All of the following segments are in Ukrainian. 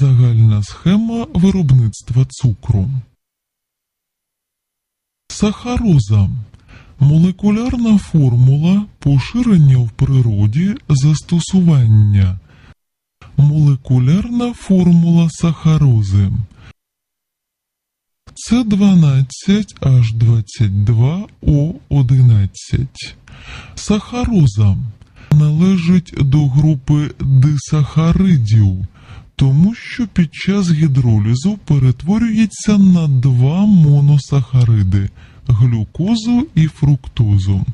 Загальна схема виробництва цукру. Сахароза молекулярна формула поширення в природі застосування. Молекулярна формула сахарози. Це 12 H22 O11. Сахароза належить до групи дисахаридів, тому що під час гідролізу перетворюється на два моносахариди глюкозу і фруктозу.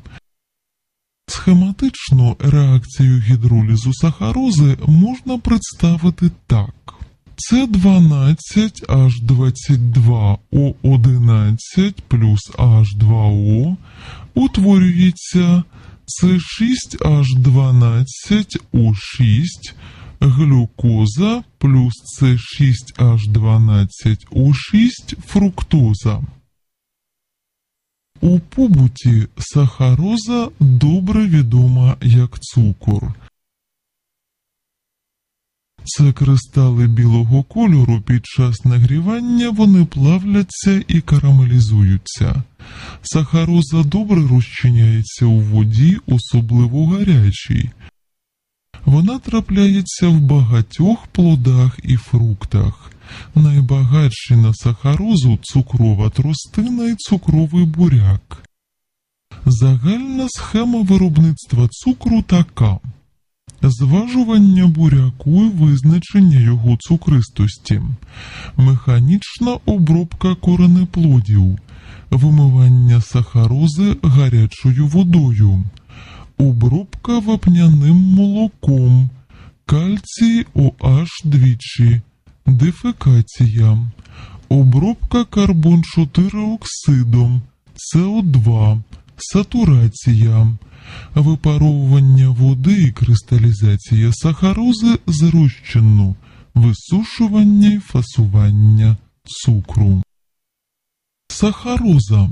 Схематично реакцію гідролізу сахарози можна представити так. Це 12 H22 O11 плюс H2O утворюється С6 H12 O6 глюкоза плюс С6 H12 O6 фруктоза. У побуті сахароза добре відома як цукор. Це кристали білого кольору під час нагрівання вони плавляться і карамелізуються. Сахароза добре розчиняється у воді, особливо гарячій. Вона трапляється в багатьох плодах і фруктах. Найбагатші на сахарозу цукрова тростина і цукровий буряк. Загальна схема виробництва цукру така. Зважування буряку і визначення його цукристості, механічна обробка коренеплодів, вимивання сахарози гарячою водою, обробка вапняним молоком, кальцій OH двічі, дефекація, обробка карбон 4 оксидом, СО2, сатурація, випаровування води і кристалізація сахарози з висушування і фасування цукру. Сахароза